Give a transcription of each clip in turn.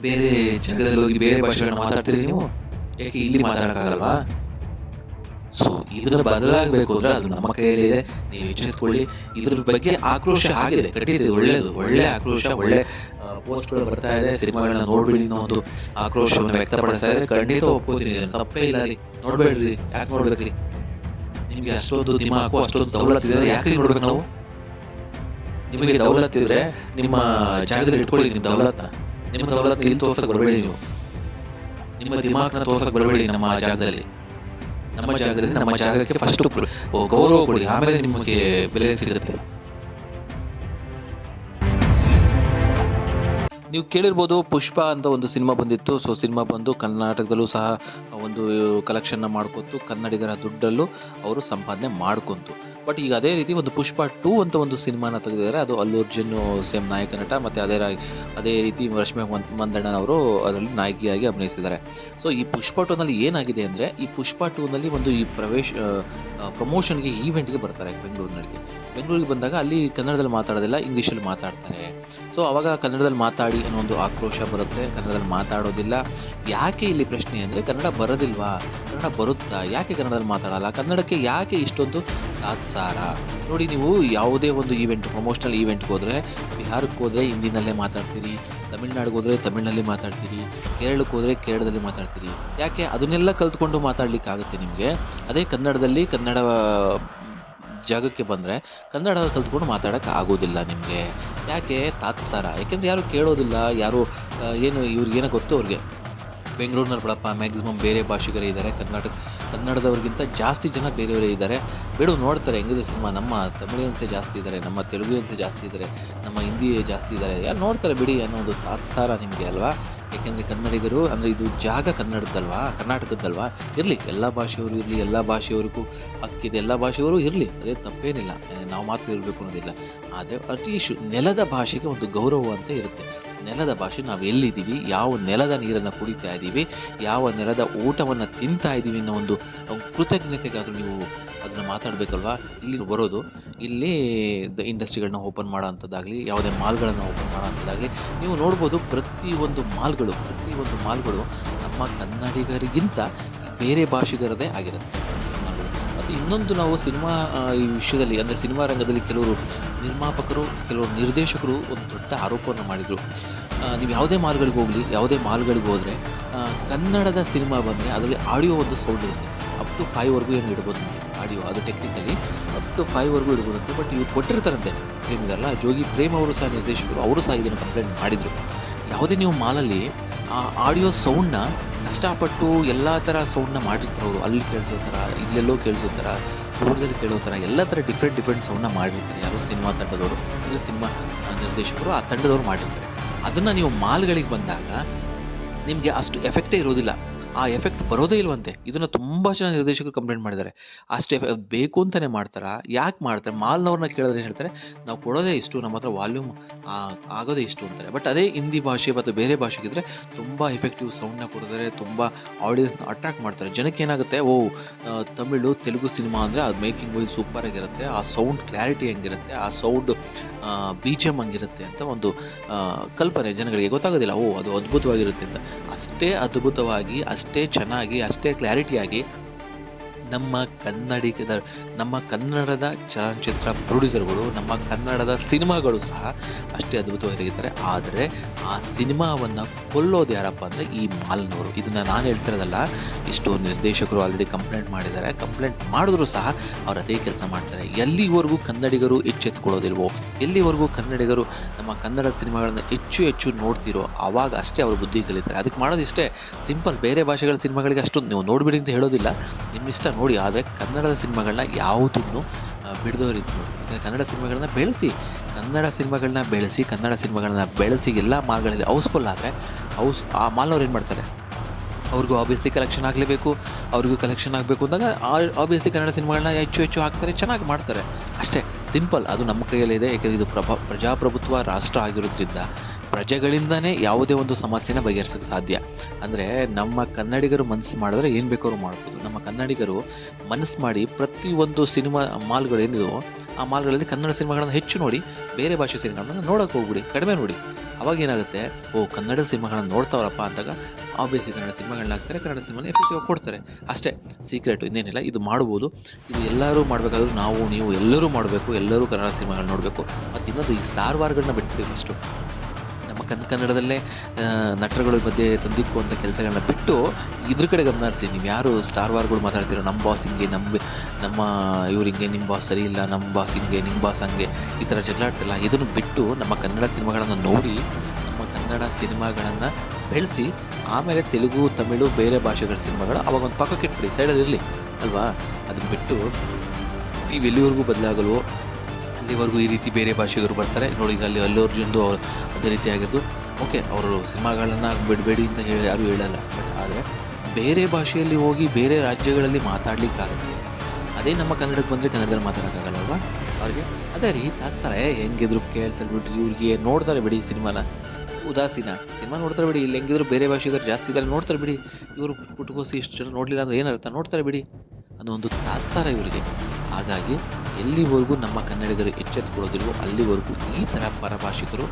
ಬೇರೆ ಜಾಗದಲ್ಲಿ ಹೋಗಿ ಬೇರೆ ಭಾಷೆಗಳನ್ನ ಮಾತಾಡ್ತೀರಿ ನೀವು? ಯಾಕೆ ಇಲ್ಲಿ ಮಾತಾಡೋಕ್ಕಾಗಲ್ವಾ? ಸೊ ಇದರ ಬದಲಾಗಬೇಕು ಅಂದ್ರೆ ಅದು ನಮ್ಮ ಕೈಯಲ್ಲಿದೆ. ನೀವು ಎಚ್ಚೆತ್ಕೊಳ್ಳಿ. ಇದ್ರ ಬಗ್ಗೆ ಆಕ್ರೋಶ ಆಗಿದೆ. ಕಟ್ಟಿದೆ. ಒಳ್ಳೆಯದು ಒಳ್ಳೆ ಆಕ್ರೋಶ, ಒಳ್ಳೆ ಪೋಸ್ಟ್ಗಳು ಬರ್ತಾ ಇದೆ. ಸಿನಿಮಾಗಳನ್ನ ನೋಡ್ಬಿಡಿ ಅನ್ನೋ ಒಂದು ಆಕ್ರೋಶವನ್ನು ವ್ಯಕ್ತಪಡಿಸ್ತಾ ಇದೆ ಖಂಡಿತ ಒಪ್ಕೋತೀನಿ. ತಪ್ಪೇ ಇಲ್ಲ ರೀ. ನೋಡ್ಬೇಡ್ರಿ. ಯಾಕೆ ನೋಡ್ಬೇಕ್ರಿ? ನಿಮಗೆ ಅಷ್ಟೊಂದು ದಿಮಾಕು, ಅಷ್ಟೊಂದು ದೌಲತ್ ಇದೆ ಯಾಕೆ ನೋಡ್ಬೇಕು ನಾವು? ನಿಮಗೆ ದೌಲತ್ ಇದ್ರೆ ನಿಮ್ಮ ಜಾಗದಲ್ಲಿ ಇಟ್ಕೊಳ್ಳಿ. ನಿಮ್ಮ ದೌಲತ್ನ. ನಿಮ್ಮ ದೌಲತ್ ಇಲ್ಲಿ ತೋರ್ಸಕ್ಕೆ ಬರಬೇಡಿ ನೀವು. ನಿಮ್ಮ ದಿಮಾಕ್ನ ತೋರ್ಸಕ್ಕೆ ಬರಬೇಡಿ ನಮ್ಮ ಜಾಗದಲ್ಲಿ. ನಮ್ಮ ಜಾಗದಲ್ಲಿ ನಮ್ಮ ಜಾಗಕ್ಕೆ ಫಸ್ಟ್ ಗೌರವ ಕೊಡಿ. ಆಮೇಲೆ ನಿಮಗೆ ಬೆಲೆ ಸಿಗುತ್ತೆ. ನೀವು ಕೇಳಿರ್ಬೋದು ಪುಷ್ಪ ಅಂತ ಒಂದು ಸಿನಿಮಾ ಬಂದಿತ್ತು. ಸೊ ಸಿನಿಮಾ ಬಂದು ಕರ್ನಾಟಕದಲ್ಲೂ ಸಹ ಒಂದು ಕಲೆಕ್ಷನ್ನ ಮಾಡ್ಕೊತು ಕನ್ನಡಿಗರ ದುಡ್ಡಲ್ಲೂ ಅವರು ಸಂಪಾದನೆ ಮಾಡ್ಕೊಂತು. ಬಟ್ ಈಗ ಅದೇ ರೀತಿ ಒಂದು ಪುಷ್ಪ ಟೂ ಅಂತ ಒಂದು ಸಿನಿಮಾನ ತೆಗೆದಿದ್ದಾರೆ. ಅದು ಅಲ್ಲು ಅರ್ಜುನ್, ಸೇಮ್ ನಾಯಕ ನಟ ಮತ್ತು ಅದೇ ಅದೇ ರೀತಿ ರಶ್ಮಿ ಮಂದಣ್ಣ ಅವರು ಅದರಲ್ಲಿ ನಾಯಕಿಯಾಗಿ ಅಭಿನಯಿಸಿದ್ದಾರೆ. ಸೊ ಈ ಪುಷ್ಪ ಟೂನಲ್ಲಿ ಏನಾಗಿದೆ ಅಂದರೆ, ಈ ಪುಷ್ಪ ಟೂನಲ್ಲಿ ಒಂದು ಈ ಪ್ರವೇಶ ಪ್ರಮೋಷನ್ಗೆ ಈವೆಂಟ್ಗೆ ಬರ್ತಾರೆ ಬೆಂಗಳೂರಿನಲ್ಲಿ ಬೆಂಗಳೂರಿಗೆ ಬಂದಾಗ ಅಲ್ಲಿ ಕನ್ನಡದಲ್ಲಿ ಮಾತಾಡೋದಿಲ್ಲ ಇಂಗ್ಲೀಷಲ್ಲಿ ಮಾತಾಡ್ತಾರೆ. ಸೊ ಅವಾಗ ಕನ್ನಡದಲ್ಲಿ ಮಾತಾಡಿ ಅನ್ನೋ ಒಂದು ಆಕ್ರೋಶ ಬರುತ್ತೆ, ಕನ್ನಡದಲ್ಲಿ ಮಾತಾಡೋದಿಲ್ಲ. ಯಾಕೆ ಇಲ್ಲಿ ಪ್ರಶ್ನೆ ಅಂದರೆ, ಕನ್ನಡ ಬರೋದಿಲ್ವಾ? ಕನ್ನಡ ಬರುತ್ತಾ? ಯಾಕೆ ಕನ್ನಡದಲ್ಲಿ ಮಾತಾಡಲ್ಲ? ಕನ್ನಡಕ್ಕೆ ಯಾಕೆ ಇಷ್ಟೊಂದು ತಾತ್ಸಾರ ನೋಡಿ, ನೀವು ಯಾವುದೇ ಒಂದು ಈವೆಂಟ್ ಪ್ರಮೋಷನಲ್ ಈವೆಂಟ್ಗೆ ಹೋದರೆ, ಬಿಹಾರಕ್ಕೆ ಹೋದರೆ ಹಿಂದಿನಲ್ಲೇ ಮಾತಾಡ್ತೀರಿ, ತಮಿಳ್ನಾಡಿಗೆ ಹೋದರೆ ತಮಿಳ್ನಲ್ಲಿ ಮಾತಾಡ್ತೀರಿ, ಕೇರಳಕ್ಕೆ ಹೋದರೆ ಕೇರಳದಲ್ಲಿ ಮಾತಾಡ್ತೀರಿ. ಯಾಕೆ? ಅದನ್ನೆಲ್ಲ ಕಲ್ತ್ಕೊಂಡು ಮಾತಾಡಲಿಕ್ಕೆ ಆಗುತ್ತೆ ನಿಮಗೆ. ಅದೇ ಕನ್ನಡದಲ್ಲಿ ಕನ್ನಡ, ಜಾಗಕ್ಕೆ ಬಂದರೆ ಕನ್ನಡ ಕಲ್ತ್ಕೊಂಡು ಮಾತಾಡೋಕ್ಕೆ ಆಗೋದಿಲ್ಲ ನಿಮಗೆ. ಯಾಕೆ? ತಾತ್ಸಾರ ಯಾಕೆಂದರೆ ಯಾರು ಕೇಳೋದಿಲ್ಲ, ಯಾರು ಏನು ಇವ್ರಿಗೇನೋ ಗೊತ್ತು ಅವ್ರಿಗೆ. ಬೆಂಗಳೂರಿನಲ್ಲಿ ಬಿಡಪ್ಪ ಮ್ಯಾಕ್ಸಿಮಮ್ ಬೇರೆ ಭಾಷಿಗರೇ ಇದ್ದಾರೆ ಕರ್ನಾಟಕ ಕನ್ನಡದವ್ರಿಗಿಂತ ಜಾಸ್ತಿ ಜನ ಬೇರೆಯವರೇ ಇದ್ದಾರೆ. ಬಿಡು ನೋಡ್ತಾರೆ, ಹೆಂಗಿದೆ ಸಿನಿಮಾ? ನಮ್ಮ ತಮಿಳಿಯನ್ಸೇ ಜಾಸ್ತಿ ಇದ್ದಾರೆ, ನಮ್ಮ ತೆಲುಗಿಯನ್ಸೇ ಜಾಸ್ತಿ ಇದ್ದಾರೆ, ನಮ್ಮ ಹಿಂದಿ ಜಾಸ್ತಿ ಇದ್ದಾರೆ. ಯಾರು ನೋಡ್ತಾರೆ ಬಿಡಿ ಅನ್ನೋ ಒಂದು ತಾತ್ಸಾರ ನಿಮಗೆ ಅಲ್ವಾ? ಯಾಕೆಂದರೆ ಕನ್ನಡಿಗರು, ಅಂದರೆ ಇದು ಜಾಗ ಕನ್ನಡದಲ್ವಾ, ಕರ್ನಾಟಕದಲ್ವಾ? ಇರಲಿ, ಎಲ್ಲ ಭಾಷೆಯವರು ಇರಲಿ, ಎಲ್ಲ ಭಾಷೆಯವರಿಗೂ ಹಕ್ಕಿದೆ, ಎಲ್ಲ ಭಾಷೆಯವರು ಇರಲಿ. ಅದೇ ತಪ್ಪೇನಿಲ್ಲ. ನಾವು ಮಾತ್ರ ಇರಬೇಕು ಅನ್ನೋದಿಲ್ಲ. ಆದರೆ ಅತಿ ಶು ನೆಲದ ಭಾಷೆಗೆ ಒಂದು ಗೌರವ ಅಂತ ಇರುತ್ತೆ. ನೆಲದ ಭಾಷೆ, ನಾವು ಎಲ್ಲಿದ್ದೀವಿ? ಯಾವ ನೆಲದ ನೀರನ್ನು ಕುಡಿತಾ ಇದ್ದೀವಿ? ಯಾವ ನೆಲದ ಊಟವನ್ನು ತಿಂತಾ ಇದ್ದೀವಿ ಅನ್ನೋ ಒಂದು ಕೃತಜ್ಞತೆಗಾದರೂ ನೀವು ಅದನ್ನು ಮಾತಾಡಬೇಕಲ್ವಾ? ಇಲ್ಲಿ ಬರೋದು. ಇಲ್ಲಿ ಇಂಡಸ್ಟ್ರಿಗಳನ್ನ ಓಪನ್ ಮಾಡೋ ಅಂಥದ್ದಾಗಲಿ ಯಾವುದೇ ಮಾಲ್ಗಳನ್ನು ಓಪನ್ ಮಾಡೋ ಅಂಥದ್ದಾಗಲಿ ನೀವು ನೋಡ್ಬೋದು ಪ್ರತಿಯೊಂದು ಮಾಲ್ಗಳು ಪ್ರತಿಯೊಂದು ಮಾಲ್ಗಳು ನಮ್ಮ ಕನ್ನಡಿಗರಿಗಿಂತ ಬೇರೆ ಭಾಷಿಗರದೇ ಆಗಿರುತ್ತೆ. ಮತ್ತು ಇನ್ನೊಂದು ನಾವು ಸಿನಿಮಾ ಈ ವಿಷಯದಲ್ಲಿ, ಅಂದರೆ ಸಿನಿಮಾ ರಂಗದಲ್ಲಿ ಕೆಲವರು ನಿರ್ಮಾಪಕರು, ಕೆಲವರು ನಿರ್ದೇಶಕರು ಒಂದು ದೊಡ್ಡ ಆರೋಪವನ್ನು ಮಾಡಿದರು. ನೀವು ಯಾವುದೇ ಮಾಲ್ಗಳಿಗೆ ಹೋಗಲಿ, ಯಾವುದೇ ಮಾಲ್ಗಳಿಗೆ ಹೋದರೆ ಕನ್ನಡದ ಸಿನಿಮಾ ಬಂದರೆ ಅದರಲ್ಲಿ ಆಡಿಯೋ ಒಂದು ಸೌಂಡ್ ಇರುತ್ತೆ. ಅಪ್ ಟು ಫೈವ್ವರೆಗೂ ಏನು ಇಡ್ಬೋದು ಆಡಿಯೋ, ಅದು ಟೆಕ್ನಿಕಲಿ ಅಪ್ ಟು ಫೈವ್ವರೆಗೂ ಇಡ್ಬೋದಂತೆ ಬಟ್ ಇವ್ರು ಕೊಟ್ಟಿರ್ತಾರಂತೆ ಪ್ರೇಮ್ ಇದಲ್ಲ. ಜೋಗಿ ಪ್ರೇಮ್ ಅವರು ಸಹ ನಿರ್ದೇಶಕರು, ಅವರು ಸಹ ಇದನ್ನು ಕಂಪ್ಲೇಂಟ್ ಮಾಡಿದರು. ಯಾವುದೇ ನೀವು ಮಾಲಲ್ಲಿ ಆ ಆಡಿಯೋ ಸೌಂಡ್ನ ಕಷ್ಟಪಟ್ಟು ಎಲ್ಲ ಥರ ಸೌಂಡ್ನ ಮಾಡಿರ್ತಾರೆ ಅವರು. ಅಲ್ಲಿ ಕೇಳಿಸೋ ಥರ ಇಲ್ಲೆಲ್ಲೋ ಕೇಳಿಸೋ ಥರ ದೂರದಲ್ಲಿ ಕೇಳೋ ಥರ ಎಲ್ಲ ಥರ ಡಿಫ್ರೆಂಟ್ ಡಿಫ್ರೆಂಟ್ ಸೌಂಡ್ನ ಮಾಡಿರ್ತಾರೆ. ಯಾರೋ ಸಿನಿಮಾ ತಂಡದವರು, ಅಂದರೆ ಸಿನಿಮಾ ನಿರ್ದೇಶಕರು ಆ ತಂಡದವರು ಮಾಡಿರ್ತಾರೆ. ಅದನ್ನು ನೀವು ಮಾಲ್ಗಳಿಗೆ ಬಂದಾಗ ನಿಮಗೆ ಅಷ್ಟು ಎಫೆಕ್ಟೇ ಇರೋದಿಲ್ಲ. ಆ ಎಫೆಕ್ಟ್ ಬರೋದೇ ಇಲ್ವಂತೆ. ಇದನ್ನು ತುಂಬ ಜನ ನಿರ್ದೇಶಕರು ಕಂಪ್ಲೇಂಟ್ ಮಾಡಿದ್ದಾರೆ. ಅಷ್ಟು ಎಫೆಕ್ಟ್ ಬೇಕು ಅಂತಲೇ ಮಾಡ್ತಾರೆ? ಯಾಕೆ ಮಾಡ್ತಾರೆ? ಮಾಲ್ನವ್ರನ್ನ ಕೇಳಿದ್ರೆ ಹೇಳ್ತಾರೆ? ನಾವು ಕೊಡೋದೇ ಇಷ್ಟು, ನಮ್ಮ ಹತ್ರ ವಾಲ್ಯೂಮ್ ಆಗೋದೇ ಇಷ್ಟು ಅಂತಾರೆ. ಬಟ್ ಅದೇ ಹಿಂದಿ ಭಾಷೆ ಮತ್ತು ಬೇರೆ ಭಾಷೆಗಿದ್ರೆ ತುಂಬ ಎಫೆಕ್ಟಿವ್ ಸೌಂಡ್ನ ಕೊಡ್ತಾರೆ, ತುಂಬ ಆಡಿಯನ್ಸ್ನ ಅಟ್ರಾಕ್ಟ್ ಮಾಡ್ತಾರೆ. ಜನಕ್ಕೆ ಏನಾಗುತ್ತೆ? ಓ ತಮಿಳು, ತೆಲುಗು ಸಿನಿಮಾ ಅಂದರೆ ಅದು ಮೇಕಿಂಗ್ ವೈಸ್ ಸೂಪರ್ ಆಗಿರುತ್ತೆ, ಆ ಸೌಂಡ್ ಕ್ಲಾರಿಟಿ ಹೆಂಗಿರುತ್ತೆ, ಆ ಸೌಂಡ್ ಬಿ ಜಿ ಎಂ ಹಂಗಿರುತ್ತೆ ಅಂತ ಒಂದು ಕಲ್ಪನೆ ಜನಗಳಿಗೆ ಗೊತ್ತಾಗೋದಿಲ್ಲ. ಓ, ಅದು ಅದ್ಭುತವಾಗಿರುತ್ತೆ ಅಂತ. ಅಷ್ಟೇ ಅದ್ಭುತವಾಗಿ, ಅಷ್ಟೇ ಚೆನ್ನಾಗಿ ಅಷ್ಟೇ ಕ್ಲಾರಿಟಿಯಾಗಿ ನಮ್ಮ ಕನ್ನಡಿಗದ, ನಮ್ಮ ಕನ್ನಡದ ಚಲನಚಿತ್ರ ಪ್ರೊಡ್ಯೂಸರ್ಗಳು, ನಮ್ಮ ಕನ್ನಡದ ಸಿನಿಮಾಗಳು ಸಹ ಅಷ್ಟೇ ಅದ್ಭುತವಾಗಿ ತೆಗಿತಾರೆ ಆದರೆ ಆ ಸಿನಿಮಾವನ್ನು ಕೊಲ್ಲೋದು ಯಾರಪ್ಪ ಅಂದರೆ ಈ ಮಾಲ್ನವರು. ಇದನ್ನು ನಾನು ಹೇಳ್ತಿರೋದಲ್ಲ, ಇಷ್ಟು ನಿರ್ದೇಶಕರು ಆಲ್ರೆಡಿ ಕಂಪ್ಲೇಂಟ್ ಮಾಡಿದ್ದಾರೆ. ಕಂಪ್ಲೇಂಟ್ ಮಾಡಿದ್ರು ಸಹ ಅವ್ರು ಅದೇ ಕೆಲಸ ಮಾಡ್ತಾರೆ. ಎಲ್ಲಿವರೆಗೂ ಕನ್ನಡಿಗರು ಎಚ್ಚೆತ್ಕೊಳ್ಳೋದಿಲ್ವೋ, ಎಲ್ಲಿವರೆಗೂ ಕನ್ನಡಿಗರು ನಮ್ಮ ಕನ್ನಡ ಸಿನಿಮಾಗಳನ್ನು ಹೆಚ್ಚು ಹೆಚ್ಚು ನೋಡ್ತಿರೋ ಆವಾಗ ಅಷ್ಟೇ ಅವರು ಬುದ್ಧಿ ಕಲಿತಾರೆ. ಅದಕ್ಕೆ ಮಾಡೋದಿಷ್ಟೇ. ಸಿಂಪಲ್ ಬೇರೆ ಭಾಷೆಗಳ ಸಿನಿಮಾಗಳಿಗೆ ಅಷ್ಟೊಂದು ನೀವು ನೋಡಿಬಿಡಿ ಅಂತ ಹೇಳೋದಿಲ್ಲ. ನಿಮ್ಮ ಇಷ್ಟ ನೋಡಿ, ಆದರೆ ಕನ್ನಡದ ಸಿನಿಮಾಗಳನ್ನ ಯಾವುದನ್ನು ಬಿಡದವರಿದ್ರು ಕನ್ನಡ ಸಿನಿಮಾಗಳನ್ನ ಬೆಳೆಸಿ, ಕನ್ನಡ ಸಿನಿಮಾಗಳನ್ನ ಬೆಳೆಸಿ, ಕನ್ನಡ ಸಿನಿಮಾಗಳನ್ನ ಬೆಳೆಸಿ ಎಲ್ಲ ಮಾಲ್ಗಳಲ್ಲಿ ಹೌಸ್ಫುಲ್ ಆದರೆ ಹೌಸ್ ಆ ಮಾಲ್ನವ್ರು ಏನು ಮಾಡ್ತಾರೆ? ಅವ್ರಿಗೂ ಆಬ್ವಿಯಸ್ಲಿ ಕಲೆಕ್ಷನ್ ಆಗಲೇಬೇಕು, ಅವ್ರಿಗೂ ಕಲೆಕ್ಷನ್ ಆಗಬೇಕು ಅಂದಾಗ ಆಬ್ವಿಯಸ್ಲಿ ಕನ್ನಡ ಸಿನಿಮಾಗಳನ್ನ ಹೆಚ್ಚು ಹೆಚ್ಚು ಹಾಕ್ತಾರೆ, ಚೆನ್ನಾಗಿ ಮಾಡ್ತಾರೆ. ಅಷ್ಟೇ, ಸಿಂಪಲ್, ಅದು ನಮ್ಮ ಕೈಯಲ್ಲಿದೆ ಏಕೆಂದರೆ ಇದು ಪ್ರಭಾ, ಪ್ರಜಾಪ್ರಭುತ್ವ ರಾಷ್ಟ್ರ ಆಗಿರೋದ್ರಿಂದ. ಪ್ರಜೆಗಳಿಂದನೇ ಯಾವುದೇ ಒಂದು ಸಮಸ್ಯೆನ ಬಗೆಹರಿಸೋಕ್ಕೆ ಸಾಧ್ಯ. ಅಂದರೆ ನಮ್ಮ ಕನ್ನಡಿಗರು ಮನಸ್ಸು ಮಾಡಿದ್ರೆ ಏನು ಬೇಕಾದ್ರೂ ಮಾಡ್ಬೋದು. ನಮ್ಮ ಕನ್ನಡಿಗರು ಮನಸ್ಸು ಮಾಡಿ ಪ್ರತಿಯೊಂದು ಸಿನಿಮಾ ಮಾಲ್ಗಳೇನಿದೋ ಆ ಮಾಲ್ಗಳಲ್ಲಿ ಕನ್ನಡ ಸಿನಿಮಾಗಳನ್ನು ಹೆಚ್ಚು ನೋಡಿ, ಬೇರೆ ಭಾಷೆ ಸಿನಿಮಾಗಳನ್ನ ನೋಡೋಕೆ ಹೋಗ್ಬಿಡಿ, ಕಡಿಮೆ ನೋಡಿ. ಅವಾಗ ಏನಾಗುತ್ತೆ, ಓ, ಕನ್ನಡ ಸಿನಿಮಾಗಳನ್ನ ನೋಡ್ತಾವ್ರಪ್ಪ ಅಂದಾಗ ಆಬ್ವಿಯಸ್ಲಿ ಕನ್ನಡ ಸಿನಿಮಾಗಳನ್ನ ಹಾಕ್ತಾರೆ, ಕನ್ನಡ ಸಿನಿಮಾನ ಎಫೆಕ್ಟಿವ್ ಕೊಡ್ತಾರೆ. ಅಷ್ಟೇ ಸೀಕ್ರೆಟ್ ಇನ್ನೇನಿಲ್ಲ, ಇದು ಮಾಡ್ಬೋದು. ಇದು ಎಲ್ಲರೂ ಮಾಡಬೇಕಾದ್ರೂ ನಾವು, ನೀವು ಎಲ್ಲರೂ ಮಾಡಬೇಕು, ಎಲ್ಲರೂ ಕನ್ನಡ ಸಿನಿಮಾಗಳನ್ನ ನೋಡಬೇಕು. ಮತ್ತು ಇನ್ನೊಂದು ಈ ಸ್ಟಾರ್ ವಾರ್ಗಳನ್ನ ಬಿಟ್ಬಿಡಿ ಫಸ್ಟು ಕನ್ನಡದಲ್ಲೇ ನಟರುಗಳ ಮಧ್ಯೆ ತಂದಿಕ್ಕುವಂಥ ಕೆಲಸಗಳನ್ನ ಬಿಟ್ಟು ಇದ್ರ ಕಡೆ ಗಮನ ಹರಿಸಿ ನೀವು ಯಾರು ಸ್ಟಾರ್ ವಾರ್ಗಳು ಮಾತಾಡ್ತೀರೋ ನಮ್ಮ ಬಾಸ್ ಹಿಂಗೆ ನಮ್ಮ ನಮ್ಮ ಇವ್ರು ಹಿಂಗೆ ನಿಮ್ಮ ಬಾಸ್ ಸರಿ ಇಲ್ಲ ನಮ್ಮ ಬಾಸ್ ಹಿಂಗೆ ನಿಮ್ಮ ಬಾಸ್ ಹಂಗೆ, ಈ ಥರ ಜಗಳಾಡ್ತಿಲ್ಲ ಇದನ್ನು ಬಿಟ್ಟು ನಮ್ಮ ಕನ್ನಡ ಸಿನಿಮಾಗಳನ್ನು ನೋಡಿ, ನಮ್ಮ ಕನ್ನಡ ಸಿನಿಮಾಗಳನ್ನು ಬೆಳೆಸಿ, ಆಮೇಲೆ ತೆಲುಗು, ತಮಿಳು, ಬೇರೆ ಭಾಷೆಗಳ ಸಿನಿಮಾಗಳು ಅವಾಗ ಒಂದು ಪಕ್ಕಕ್ಕೆ ಇಟ್ಬಿಡಿ ಸೈಡಲ್ಲಿ ಇರಲಿ, ಅಲ್ವಾ? ಅದನ್ನು ಬಿಟ್ಟು ನೀವು ಎಲ್ಲಿವರೆಗೂ ಬದಲಾಗಲ್ವೋ ಅಲ್ಲಿವರೆಗೂ ಈ ರೀತಿ ಬೇರೆ ಭಾಷೆಗರು ಬರ್ತಾರೆ. ನೋಡಿ ಈಗ ಅಲ್ಲಿ ಅಲ್ಲು ಅರ್ಜುನ್ದು ಅದೇ ರೀತಿ ಆಗಿದ್ದು ಓಕೆ, ಅವರು ಸಿನಿಮಾಗಳನ್ನು ಬಿಡಬೇಡಿ ಅಂತ ಹೇಳಿ ಯಾರು ಹೇಳಲ್ಲ. ಬಟ್ ಆದರೆ ಬೇರೆ ಭಾಷೆಯಲ್ಲಿ ಹೋಗಿ ಬೇರೆ ರಾಜ್ಯಗಳಲ್ಲಿ ಮಾತಾಡಲಿಕ್ಕಾಗುತ್ತೆ. ಅದೇ ನಮ್ಮ ಕನ್ನಡಕ್ಕೆ ಬಂದರೆ ಕನ್ನಡದಲ್ಲಿ ಮಾತಾಡೋಕ್ಕಾಗಲ್ಲ ಅವ್ರಿಗೆ ಅದೇ ರೀ ತಾತ್ಸಾರೆ, ಹೆಂಗಿದ್ರು ಕೇಳ್ತಾರೆ ಬಿಡ್ರಿ, ಇವ್ರಿಗೆ ನೋಡ್ತಾರೆ ಬಿಡಿ ಸಿನಿಮಾನ. ಉದಾಸೀನ. ಸಿನಿಮಾ ನೋಡ್ತಾರೆ ಬಿಡಿ, ಇಲ್ಲಿ ಹೆಂಗಿದ್ರು ಬೇರೆ ಭಾಷೆಗರು ಜಾಸ್ತಿ ಇದ್ದಾರೆ, ನೋಡ್ತಾರೆ ಬಿಡಿ. ಇವರು ಪುಟ್ಟುಕೋಸಿ ಇಷ್ಟು ಜನ ನೋಡಲಿಲ್ಲ ಅಂದ್ರೆ ಏನರ್ಥ ನೋಡ್ತಾರೆ ಬಿಡಿ ಅನ್ನೋ ಒಂದು ತಾತ್ಸಾರ ಇವರಿಗೆ. ಹಾಗಾಗಿ ಎಲ್ಲಿವರೆಗೂ ನಮ್ಮ ಕನ್ನಡಿಗರು ಎಚ್ಚೆತ್ತುಕೊಳ್ಳೋದಿಲ್ವೋ ಅಲ್ಲಿವರೆಗೂ ಈ ಥರ ಪರಭಾಷಿಕರು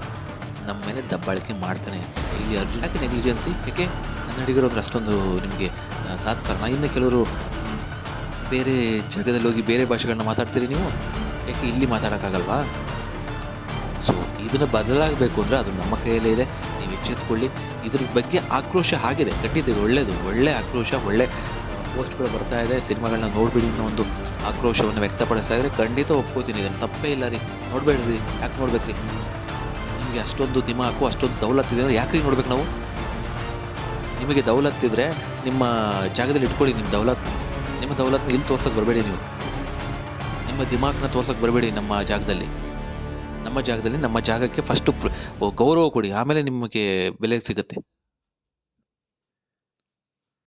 ನಮ್ಮ ಮೇಲೆ ದಬ್ಬಾಳಿಕೆ ಮಾಡ್ತಾನೆ ಇಲ್ಲಿ ಅರ್ಜುನ್ ಯಾಕೆ ನೆಗ್ಲಿಜೆನ್ಸಿ ಯಾಕೆ ಕನ್ನಡಿಗರು ಅಂದ್ರೆ ಅಷ್ಟೊಂದು ನಿಮಗೆ ತಾತ್ಸಾರನ ಇನ್ನು ಕೆಲವರು ಬೇರೆ ಜಾಗದಲ್ಲಿ ಹೋಗಿ ಬೇರೆ ಭಾಷೆಗಳನ್ನ ಮಾತಾಡ್ತೀರಿ ನೀವು? ಯಾಕೆ ಇಲ್ಲಿ ಮಾತಾಡೋಕ್ಕಾಗಲ್ವಾ? ಸೊ ಇದನ್ನು ಬದಲಾಗಬೇಕು ಅಂದರೆ ಅದು ನಮ್ಮ ಕೈಯಲ್ಲೇ ಇದೆ. ನೀವು ಎಚ್ಚೆತ್ಕೊಳ್ಳಿ. ಇದ್ರ ಬಗ್ಗೆ ಆಕ್ರೋಶ ಆಗಿದೆ. ಖಂಡಿತ ಒಳ್ಳೆಯದು ಒಳ್ಳೆ ಆಕ್ರೋಶ, ಒಳ್ಳೆ ಪೋಸ್ಟ್ಗಳು ಬರ್ತಾ ಇದೆ. ಸಿನಿಮಾಗಳನ್ನ ನೋಡಿಬಿಡಿ ಅನ್ನೋ ಒಂದು ಆಕ್ರೋಶವನ್ನು ವ್ಯಕ್ತಪಡಿಸ್ತಾ ಖಂಡಿತ ಒಪ್ಕೋತೀನಿ. ಇದನ್ನು ತಪ್ಪೇ ಇಲ್ಲ ರೀ. ನೋಡಬೇಡ್ರಿ. ಯಾಕೆ ನೋಡ್ಬೇಕ್ರಿ? ನಿಮಗೆ ಅಷ್ಟೊಂದು ದಿಮಾಕು, ಅಷ್ಟೊಂದು ದೌಲತ್ ಇದೆ ಅಂದ್ರೆ ಯಾಕೆ ನೋಡ್ಬೇಕು ನಾವು? ನಿಮಗೆ ದೌಲತ್ತಿದ್ರೆ ನಿಮ್ಮ ಜಾಗದಲ್ಲಿ ಇಟ್ಕೊಳ್ಳಿ ನಿಮ್ಮ ದೌಲತ್. ನಿಮ್ಮ ದೌಲತ್ನ ಇಲ್ಲಿ ತೋರ್ಸಕ್ಕೆ ಬರಬೇಡಿ ನೀವು. ನಿಮ್ಮ ದಿಮಾಕ್ನ ತೋರ್ಸಕ್ಕೆ ಬರಬೇಡಿ ನಮ್ಮ ಜಾಗದಲ್ಲಿ. ನಮ್ಮ ಜಾಗದಲ್ಲಿ, ನಮ್ಮ ಜಾಗಕ್ಕೆ ಫಸ್ಟು ಗೌರವ ಕೊಡಿ. ಆಮೇಲೆ ನಿಮಗೆ ಬೆಲೆ ಸಿಗುತ್ತೆ.